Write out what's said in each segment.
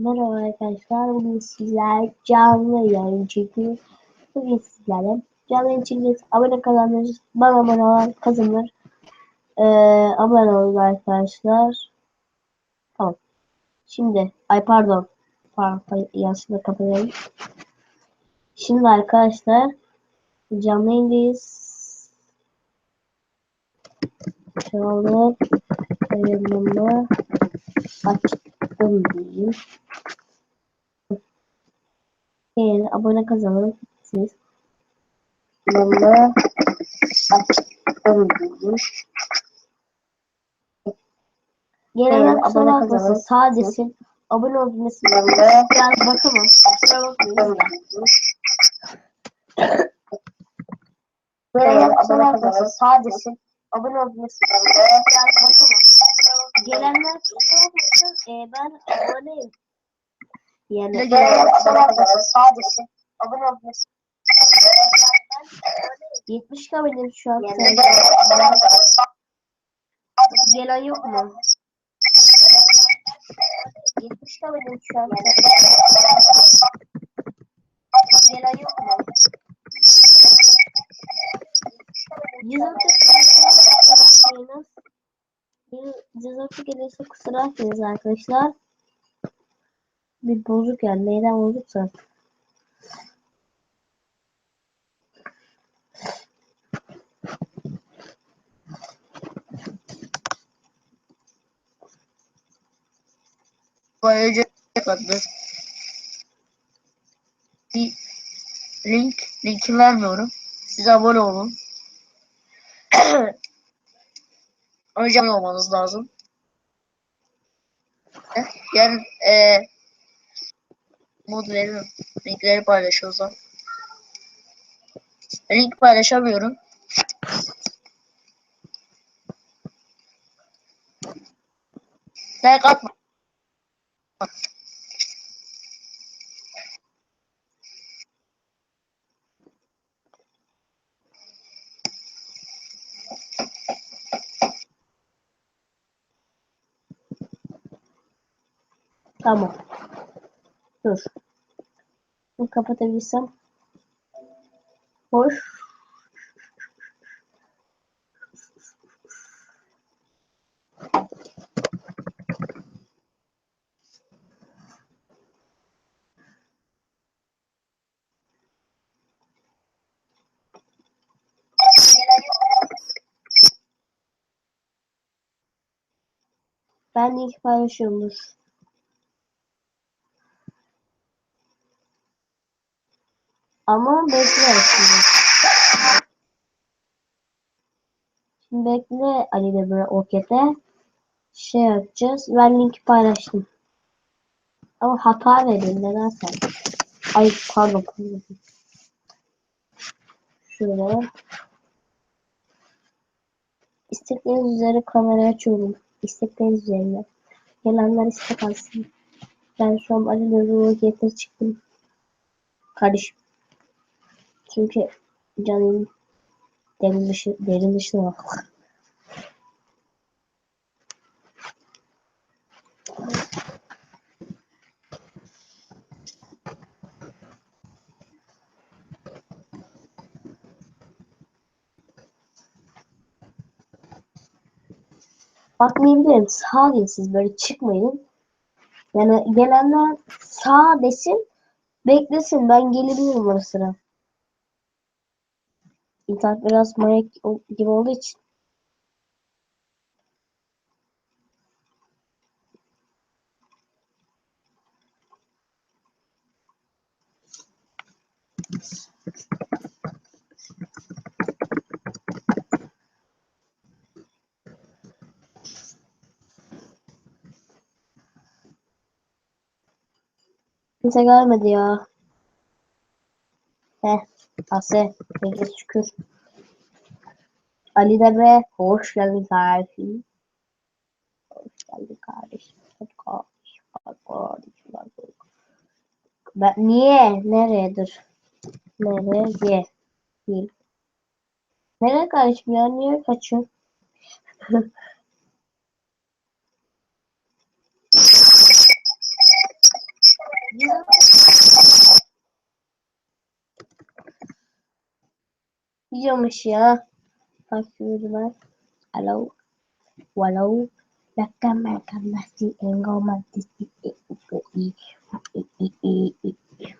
Merhaba arkadaşlar. Bugün sizler canlı yayın çekiyoruz. Bugün sizlerle canlı yayın çekiyoruz. Abone kazanırız. Bana abone olan kazanır. Ee, abone olun arkadaşlar. Tamam. Şimdi ay pardon. Pardon yanlışlıkla kapatalım. Şimdi arkadaşlar canlı yayındayız. Anda yayınımı açtım diyeyim. Eğer abone kazanırsınız. Yayınımı açtım diyeyim. Genel abone kazanın. Sadece abone olması biraz bakamam. Kusura bakmayın. Genel abone kazanın. Sadece abone olması biraz bakamam. Gelenler bakmasın. Ee, ben aboneyim. Yani genel abone kazanın. Sadece abone olması 70 aboneyim şu an. Gelen yok mu? 70 aboneyim şu an. Gelen yok mu? 106 gelirse kusura bakmayınız arkadaşlar. Bir bozuk yani. Neyden bozuksa. Adlı bir link linki vermiyorum. Siz abone olun. Önce olmanız lazım. Yani e, mod veririm. Linkleri paylaşıyoruz. Link paylaşamıyorum. Like atma. Tamam. Dur. Bunu kapatabilsem. Hoş. Ben link paylaşıyorumdur. Ama bekle şimdi. Bekle Ali de böyle okete. Şey yapacağız. Ben linki paylaştım. Ama hata veriyor. Neden sen? Ay pardon. Şöyle. İstekleriniz üzere kamerayı açıyorum. İstekleriniz üzerine. Gelenler istek alsın. Ben şu an Ali okete çıktım. Kardeşim. Çünkü canım derin dışı, derin dışına bak. Bakmayabilirim. Sağ deyin siz böyle çıkmayın. Yani gelenler sağ desin. Beklesin. Ben gelebilirim o sıra. İnternet biraz manyak gibi olduğu için. Kimse gelmedi ya. Heh. Ase. Peki şükür. Ali de be. Hoş geldin kardeşim. Hoş geldin kardeşim. Hadi kardeşim. Kardeşim. kardeşim. Ben, niye? Neredir? Nereye? Değil. Nereye kardeşim ya? Niye kaçıyorsun? Gidiyormuş ya. Bakıyorum ben. Alo. Walau Lakam makan nasi engkau mati i i i i i i i i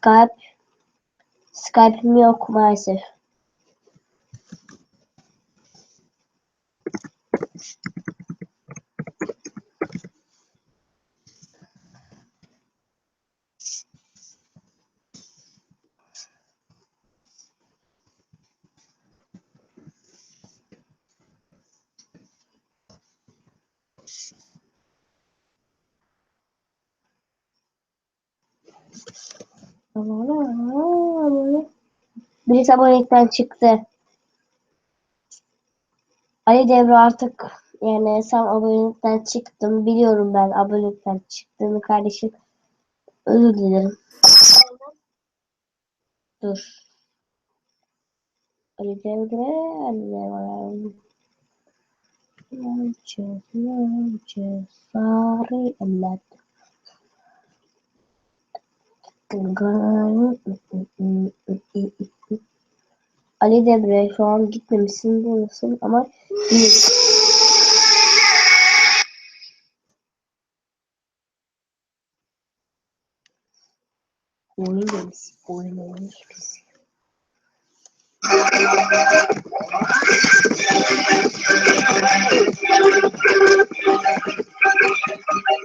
Skype Skype'im yok maalesef. Birisi abonelikten çıktı. Ali Devre artık yani sen abonelikten çıktım. Biliyorum ben abonelikten çıktığını kardeşim. Özür dilerim. Dur. Ali Devre, Ali Devre. Lançı, lançı, sarı eller. Ali Debre şu an gitmemişsin buradasın ama oyun gemisi oyun oyun gemisi.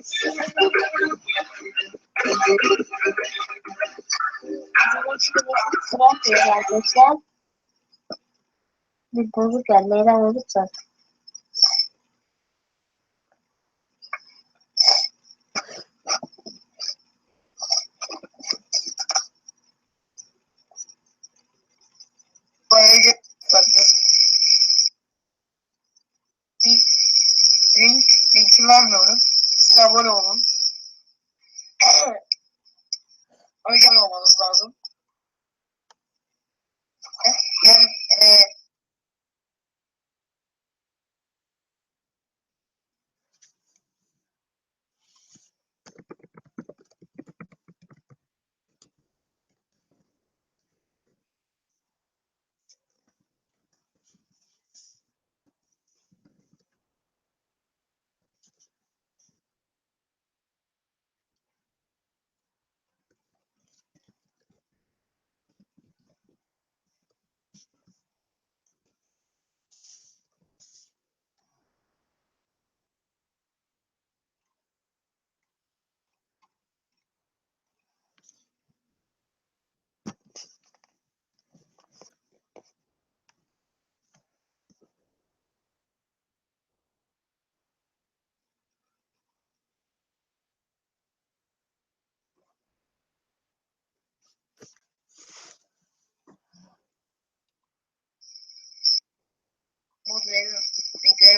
Sıra atıyoruz Depois eu quero ler a outra chata. Link, link, link, link, link,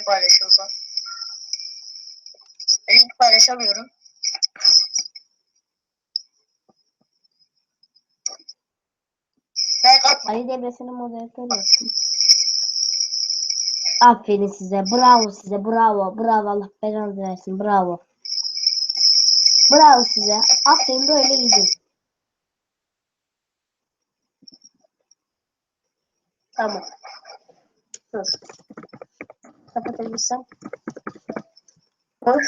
linkleri paylaşıyorsam. Link paylaşamıyorum. Ali Debre'sini moderatör yaptım. Aferin size. Bravo size. Bravo. Bravo. Allah belanızı versin. Bravo. Bravo size. Aferin böyle gidin. Tamam. Dur kapatabilirsem. Hoş.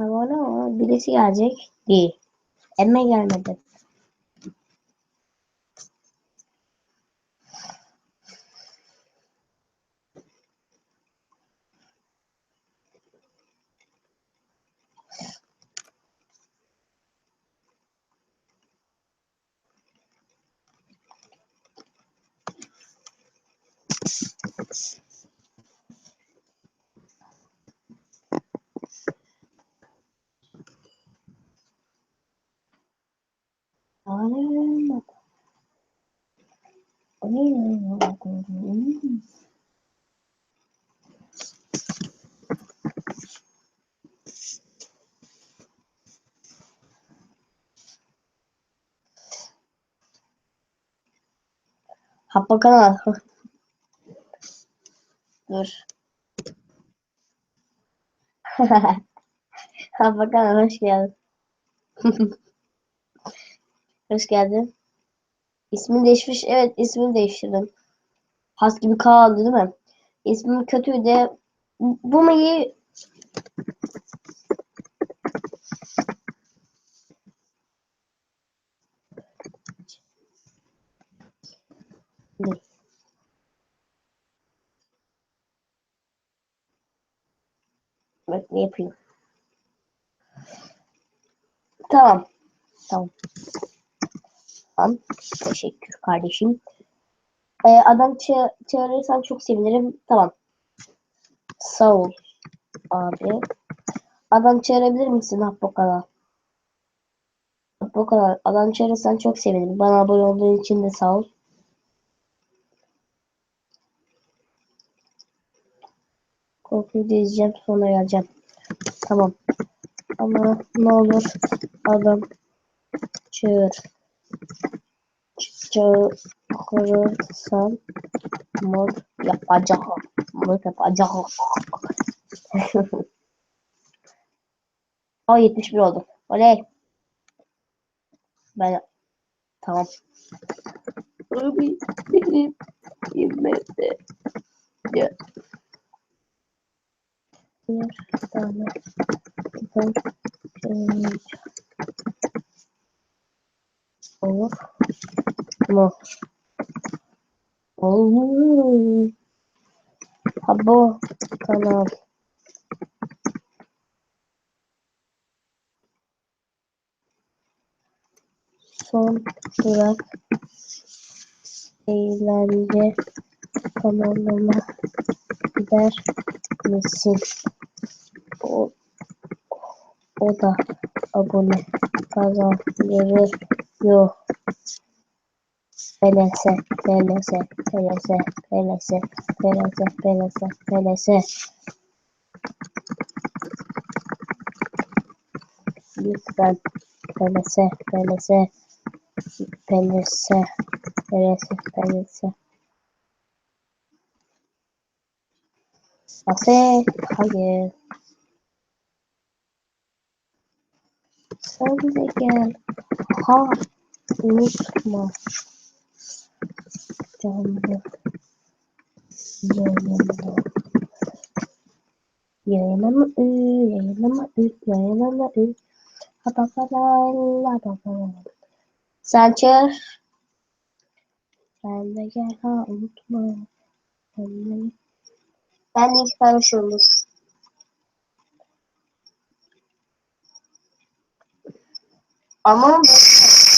Dur. Abone ol. Birisi gelecek. Değil. Emme gelmedi. Aynen. Aynen. Hap bakalım. Dur. Hap bakalım hoş geldin. hoş geldin. İsmin değişmiş. Evet ismini değiştirdim. Has gibi kaldı değil mi? İsmim kötüydü. Bu mu iyi? Bak ne yapayım. Tamam. Tamam. Tamam. Teşekkür kardeşim. Ee, adam ça çağırırsan çok sevinirim. Tamam. Sağ ol abi. Adam çağırabilir misin Abbokala? Abbokala adam çağırırsan çok sevinirim. Bana abone olduğun için de sağ ol. Korkuyu da izleyeceğim sonra geleceğim. Tamam. Ama ne olur adam çağır. Çağırırsan mod yapacak. Mod yapacak. o 71 oldu. Oley. Ben tamam. Abi benim yemedi. Ya. Bir tane kitap. Olur mu? Olur. Ha kanal. Son durak eğlence kanalına gider misin? O, o da abone kazandırır. Yok. Pelese, pelese, pelese, pelese, pelese, pelese, pelese. Lütfen pelese, pelese, pelese, pelese, pelese. Ase, hayır. Sen de gel. Ha, unutma. Canlı yayında. Yayınlama ü, yayınlama ü, yayınlama ü. Hapapalayla Sen çağır. Sen de gel ha unutma. Ben de iki tane şey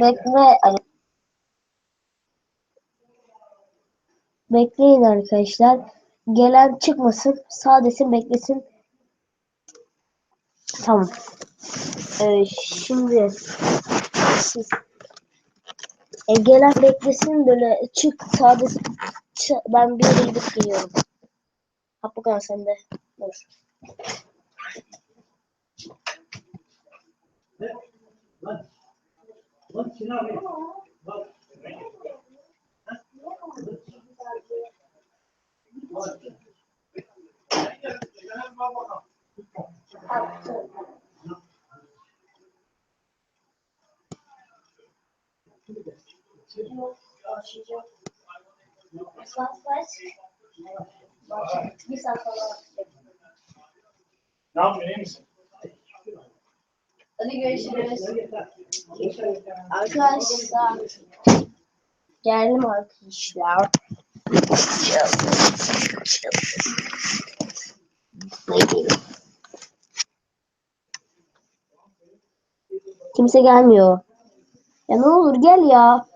Bekle. Bekleyin arkadaşlar. Gelen çıkmasın. Sadesin beklesin. Tamam. Ee, şimdi siz e, gelen beklesin böyle çık sadesin. Ç- ben bir yere gidip geliyorum. Hapukan sen de. Dur. Bir saat sonra. Ne yapıyorsun iyi misin? Hadi görüşürüz. Arkadaşlar. Geldim arkadaşlar. Kimse gelmiyor. Ya ne olur gel ya.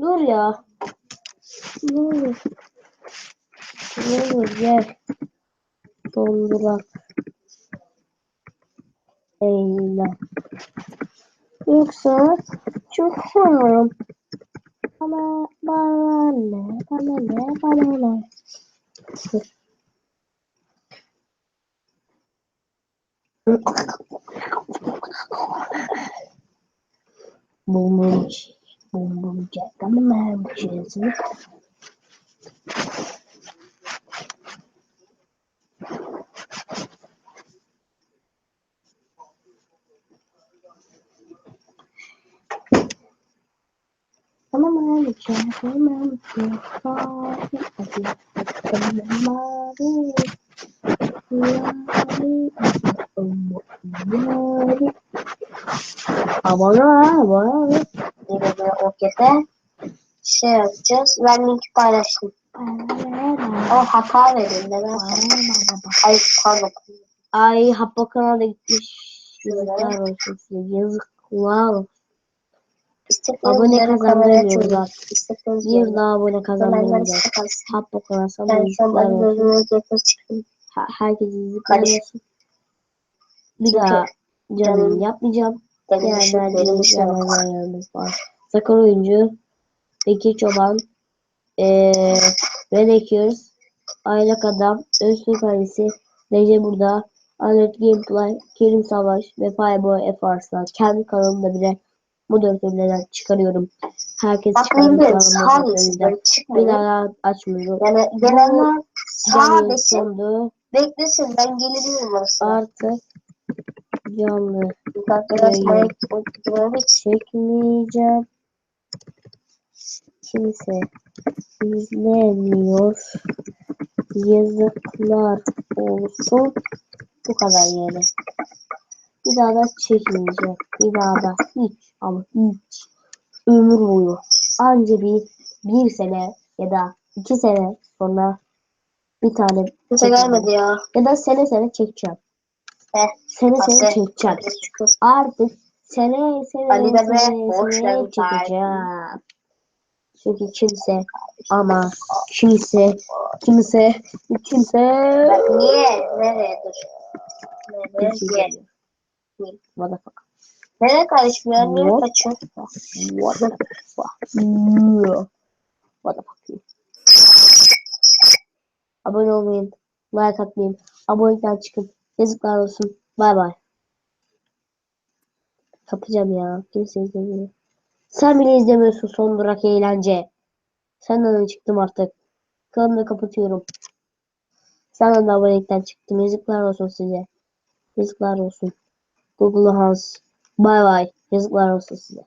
Dur ya. Ne olur. Ne olur gel. Dondurak. Eyvah. Yoksa çok sanırım. Ama bana ne, bana ne, bana ne. Bum bum bum bum jack on the mountains. Come on, jack on the mountains. Abone ol, abone ol. Yine de o kese şey yapacağız. Ben linki paylaştım. O hata verin. Neden? Ay pardon. Ay Hapokan'a da gitmiş. Yazıklar olsun size. Yazıklar olsun. Abone. İsteklerinizi Bir daha abone kazandırmayacağız. istek alsın. Hapokan'a sana Ali olsun. gözüme yakın çıktım. Ha- Herkes yazıklar Kardeşim. olsun. Bir daha canım yapmayacağım. Yok. yerlerimiz var. Sakar oyuncu, Bekir Çoban, ee, Red Aylak Adam, Öztürk Ailesi, Nece Burada, Alert Gameplay, Kerim Savaş ve Fireboy F Arslan. Kendi kanalımda bile moderatörlerden çıkarıyorum. Herkes Bak çıkarıyor benim kanalımda sadece moderatörlerden. böyle Bir daha açmıyorum. Yani sadece sondu. beklesin ben gelirim aslında. Artık canlı yayın. çekmeyeceğim. Kimse izlemiyor. Yazıklar olsun. Bu kadar yani. Bir daha da çekmeyeceğim. Bir daha da hiç ama hiç ömür boyu anca bir bir sene ya da iki sene sonra bir tane kimse gelmedi ya. ya da sene sene çekeceğim. Heh. Sene sene Asya. çekeceğim. Artık sene sene Ali de sene sene çekeceğim. Çünkü kimse ama kimse kimse kimse niye? Nereye dur? Nereye? Niye? What the fuck? Nereye karışmıyor? Niye What? kaçıyor? What the fuck? What the fuck? Abone olmayın. Like atmayın. Abonelikten çıkın. Yazıklar olsun. Bay bay. Kapacağım ya. Kimse izlemiyor. Sen bile izlemiyorsun son durak eğlence. Senden de çıktım artık. Kanalımı kapatıyorum. Senden de abonelikten çıktım. Yazıklar olsun size. Yazıklar olsun. Google Hans. Bay bay. Yazıklar olsun size.